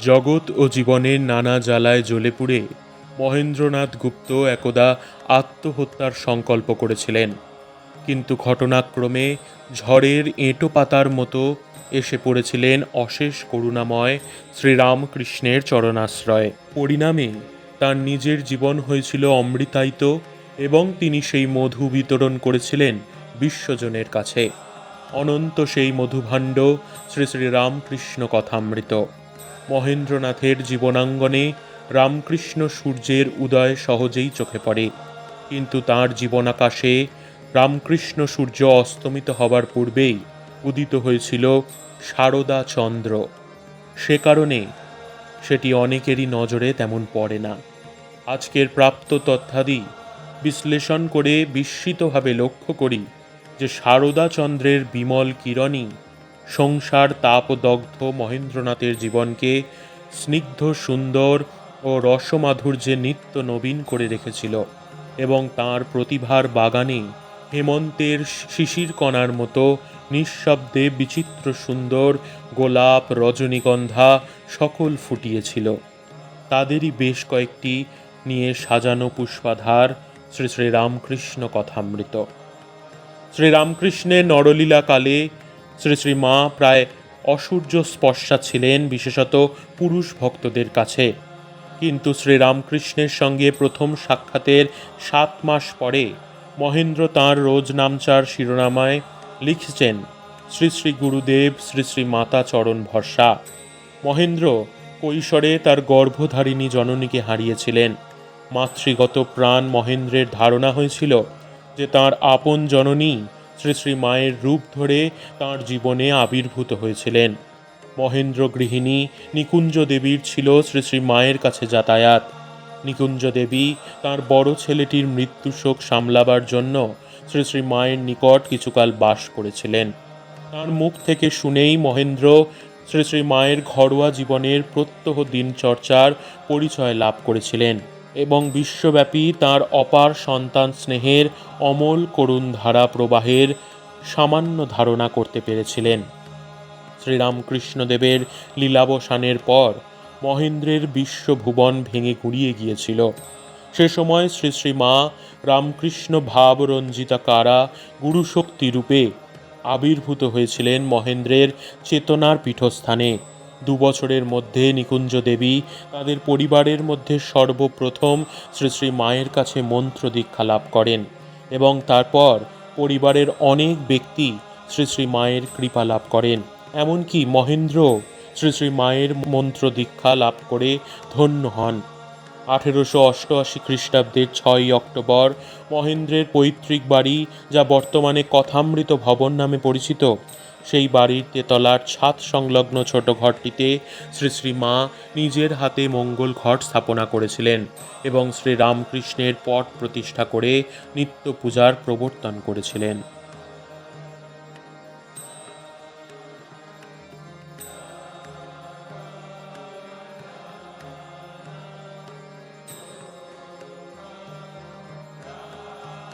জগৎ ও জীবনের নানা জ্বালায় জ্বলে পুড়ে মহেন্দ্রনাথ গুপ্ত একদা আত্মহত্যার সংকল্প করেছিলেন। কিন্তু ঘটনাক্রমে ঝড়ের এঁটো পাতার মতো এসে পড়েছিলেন অশেষ করুণাময় শ্রীরামকৃষ্ণের চরণাশ্রয়ে। পরিণামে তার নিজের জীবন হয়েছিল অমৃতায়িত এবং তিনি সেই মধু বিতরণ করেছিলেন বিশ্বজনের কাছে। অনন্ত সেই মধুভাণ্ড শ্রী শ্রী রামকৃষ্ণ কথামৃত। মহেন্দ্রনাথের জীবনাঙ্গনে রামকৃষ্ণ সূর্যের উদয় সহজেই চোখে পড়ে। কিন্তু তার জীবনাকাশে রামকৃষ্ণ সূর্য অস্তমিত হবার পূর্বেই উদিত হয়েছিল সারদা চন্দ্র। সে কারণে সেটি অনেকেরই নজরে তেমন পড়ে না। আজকের প্রাপ্ত তথ্যাদি বিশ্লেষণ করে বিস্মিতভাবে লক্ষ্য করি যে সারদা চন্দ্রের বিমল কিরণই সংসার তাপদগ্ধ মহেন্দ্রনাথের জীবনকে স্নিগ্ধ, সুন্দর ও রসমাধুর্যে নিত্য নবীন করে রেখেছিল এবং তার প্রতিভার বাগানে হেমন্তের শিশির কণার মতো নিঃশব্দে বিচিত্র সুন্দর গোলাপ রজনীগন্ধা সকল ফুটিয়েছিল। তাদেরই বেশ কয়েকটি নিয়ে সাজানো পুষ্পাধার শ্রী শ্রী রামকৃষ্ণ কথামৃত। শ্রীরামকৃষ্ণের নরলীলাকালে শ্রী শ্রী মা প্রায় অসূর্য স্পর্শা ছিলেন, বিশেষত পুরুষ ভক্তদের কাছে। কিন্তু শ্রীরামকৃষ্ণের সঙ্গে প্রথম সাক্ষাতের সাত মাস পরে মহেন্দ্র তাঁর রোজ নামচার শিরোনামায় লিখছেন, শ্রী শ্রী গুরুদেব, শ্রী শ্রী মাতা চরণ ভরসা। মহেন্দ্র কৈশোরে তার গর্ভধারিণী জননীকে হারিয়েছিলেন। মাতৃগত প্রাণ মহেন্দ্রের ধারণা হয়েছিল যে তার আপন জননী শ্রী শ্রী মায়ের রূপ ধরে তার জীবনে আবির্ভূত হয়েছিলেন। মহেন্দ্র গৃহিণী নিকুঞ্জ দেবীর ছিল শ্রী শ্রী মায়ের কাছে যাতায়াত। নিকুঞ্জ দেবী তার বড় ছেলেটির মৃত্যু শোক সামলাবার জন্য শ্রী শ্রী মায়ের নিকট কিছুকাল বাস করেছিলেন। তার মুখ থেকে শুনেই মহেন্দ্র শ্রী শ্রী মায়ের ঘরোয়া জীবনের প্রত্যহ দিনচর্চার পরিচয় লাভ করেছিলেন। এবং বিশ্বব্যাপী তার অপার সন্তান স্নেহের অমল করুণ ধারা প্রবাহের সামান্য ধারণা করতে পেরেছিলেন। শ্রীরামকৃষ্ণদেবের লীলাবসানের পর মহেন্দ্রের বিশ্বভুবন ভেঙে গুঁড়িয়ে গিয়েছিল। সে সময় শ্রী শ্রী মা রামকৃষ্ণ ভাবরঞ্জিতা কারা গুরুশক্তি রূপে আবির্ভূত হয়েছিলেন মহেন্দ্রের চেতনার পীঠস্থানে। দু বছরের মধ্যে নিকুঞ্জ দেবী তাদের পরিবারের মধ্যে সর্বপ্রথম শ্রী শ্রী মায়ের কাছে মন্ত্র দীক্ষা লাভ করেন এবং তারপর পরিবারের অনেক ব্যক্তি শ্রী শ্রী মায়ের কৃপা লাভ করেন। এমনকি মহেন্দ্র শ্রী শ্রী মায়ের মন্ত্র দীক্ষা লাভ করে ধন্য হন। আঠেরোশো অষ্টআশি খ্রিস্টাব্দের ছয়ই অক্টোবর মহেন্দ্রের পৈতৃক বাড়ি, যা বর্তমানে কথামৃত ভবন নামে পরিচিত। সেই বাড়ির তেতলার ছাদ সংলগ্ন ছোট ঘরটিতে শ্রী শ্রী মা নিজের হাতে মঙ্গল ঘট স্থাপনা করেছিলেন এবং শ্রী রামকৃষ্ণের পট প্রতিষ্ঠা করে নিত্য পূজার প্রবর্তন করেছিলেন।